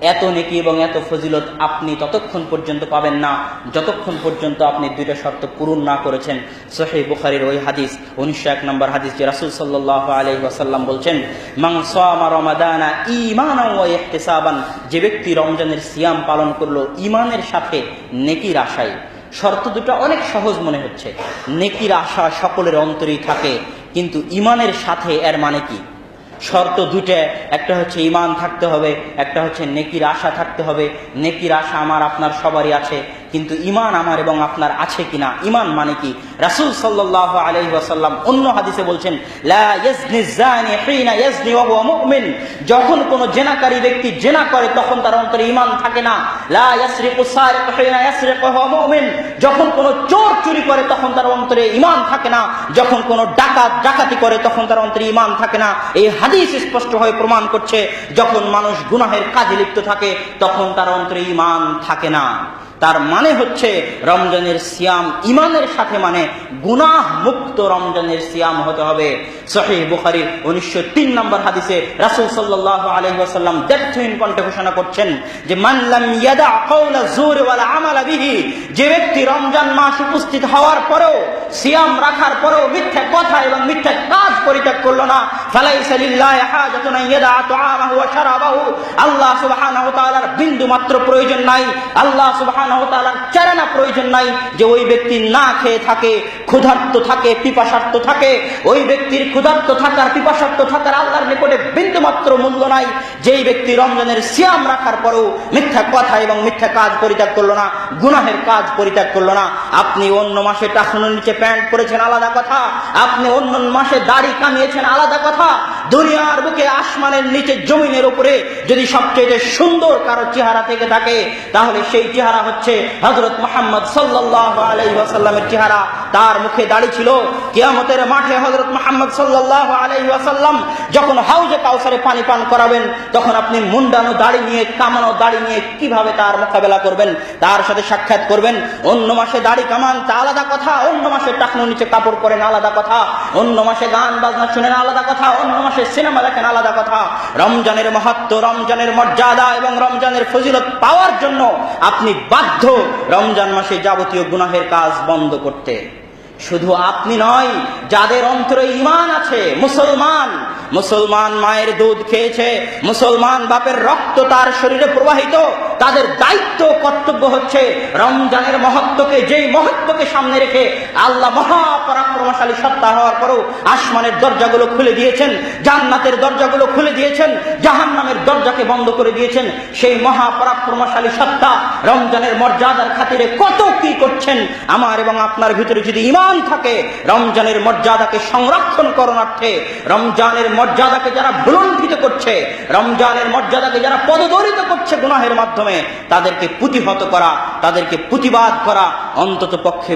এত নেকি এবং এত ফজিলত আপনি ততক্ষণ পর্যন্ত পাবেন না। যতক্ষণ পর্যন্ত আপনি দুইটা শর্ত পূরণ না করেছেন। সহি বুখারির ওই হাদিস উনিশশো এক নম্বর হাদিস যে রাসুল সাল্লাহ আলহি বলছেন মাং সামা রমাদানা ইমান যে ব্যক্তি রমজানের সিয়াম পালন করল ইমানের সাথে নেকির আশায়। শর্ত দুটো অনেক সহজ মনে হচ্ছে। নেকির আশা সকলের অন্তরেই থাকে, কিন্তু ইমানের সাথে এর মানে কি? শর্ত দুটো একটা হচ্ছে ইমান থাকতে হবে, একটা হচ্ছে নেকির আশা থাকতে হবে। নেকির আশা আমার, আপনার সবারই আছে। কিন্তু ইমান আমার এবং আপনার আছে কিনা? ইমান মানে কি? রাসূল সাল্লাহ আলাইহি ওয়াসাল্লাম অন্য হাদিসে বলছেন হুয়া যখন কোন জেনাকারী ব্যক্তি জেনা করে তখন তার অন্তরে ইমান থাকে না যখন কোন চোর চুরি করে তখন তার অন্তরে ইমান থাকে না যখন কোন ডাকাত ডাকাতি করে তখন তার অন্তরে ইমান থাকে না এই হাদিস স্পষ্টভাবে প্রমাণ করছে যখন মানুষ গুনাহের কাজে লিপ্ত থাকে তখন তার অন্তরে ইমান থাকে না তার মানে হচ্ছে রমজানের সিয়াম ইমানের সাথে মানে গুনাহ মুক্ত রমজানের সিয়াম হতে হবে। সহি বুখারির উনিশশো তিন নম্বর হাদিসে রাসুল সাল্লাহ ওয়াসাল্লাম দ্ব্যর্থহীন কণ্ঠে ঘোষণা করছেন যে মানলাম ইয়াদা কৌলা জোর ওয়ালা আমালা বিহি যে ব্যক্তি রমজান মাস উপস্থিত হওয়ার পরেও সিয়াম রাখার পরেও মিথ্যা কথা এবং মিথ্যা কাজ পরিত্যাগ করল না। আল্লাহ সুবহানাহু তাআলার বিন্দু মাত্র প্রয়োজন নাই। আল্লাহ সুবহানাহু তাআলার চারানা প্রয়োজন নাই যে ওই ব্যক্তি না খেয়ে থাকে, ক্ষুধার্ত থাকে, পিপাসার্ত থাকে। ওই ব্যক্তির ক্ষুধার্ত থাকার পিপাসার্থ থাকার নিকটে বিন্দু মাত্র মূল্য নাই। যেই ব্যক্তি রমজানের সিয়াম রাখার পরেও মিথ্যা কথা এবং মিথ্যা কাজ পরিত্যাগ করল না, গুনাহের কাজ পরিত্যাগ করল না। আপনি অন্য মাসে টাকুনের নিচে প্যান্ট পরেছেন, আলাদা কথা। আপনি অন্য মাসে দাড়ি কামিয়েছেন, আলাদা কথা। দুনিয়ার বুকে আসমানের নিচে জমিনের উপরে যদি সবচেয়ে সুন্দর কারও চেহারা থেকে থাকে, তাহলে সেই চেহারা হচ্ছে হজরত মোহাম্মদ সাল্লাহ আলাইসাল্লামের চেহারা। তার মুখে দাড়ি ছিল। কিয়ামতের মাঠে হজরত মোহাম্মদ সাল্লাহ আলাইসাল্লাম যখন হাউজে কাউসারে পানি পান করাবেন, তখন আপনি মুন্ডানো দাড়ি নিয়ে, কামানো দাড়ি নিয়ে কীভাবে তার মোকাবেলা করবেন? তার সাথে সাক্ষাৎ করবেন। অন্য মাসে দাড়ি কামান তা আলাদা কথা, অন্য মাসে টাকনোর নিচে কাপড় পরেন আলাদা কথা। অন্য মাসে গান বাজনা শুনেন আলাদা কথা, অন্য মাসে সিনেমা দেখেন, আলাদা কথা। রমজানের মাহাত্ম, রমজানের মর্যাদা এবং রমজানের ফজিলত পাওয়ার জন্য আপনি বাধ্য রমজান মাসে যাবতীয় গুনাহের কাজ বন্ধ করতে। শুধু আপনি নয়, যাদের অন্তরে ইমান আছে, মুসলমান মুসলমান মায়ের দুধ খেয়েছে, মুসলমান বাপের রক্ত তার শরীরে প্রবাহিত তাদের দায়িত্ব কর্তব্য হচ্ছে রমজানের মহত্বকে, যেই মহত্বকে সামনে রেখে আল্লাহ মহাপরাক্রমশালী সত্তা হওয়ার পরও আসমানের দরজাগুলো খুলে দিয়েছেন, জান্নাতের দরজাগুলো খুলে দিয়েছেন, জাহান্নামের দরজাকে বন্ধ করে দিয়েছেন, সেই মহাপরাক্রমশালী সত্তা রমজানের মর্যাদার খাতিরে কত কি করছেন? আমার এবং আপনার ভিতরে যদি ইমান থাকে, রমজানের মর্যাদাকে সংরক্ষণ করণার্থে, রমজানের মর্যাদাকে যারা ভুলণ্ঠিত করছে, রমজানের মর্যাদাকে যারা পদদলিত করছে গুনাহের মাধ্যমে তাদেরকে প্রতিহত করা তাদেরকে প্রতিবাদ করা অন্তত পক্ষে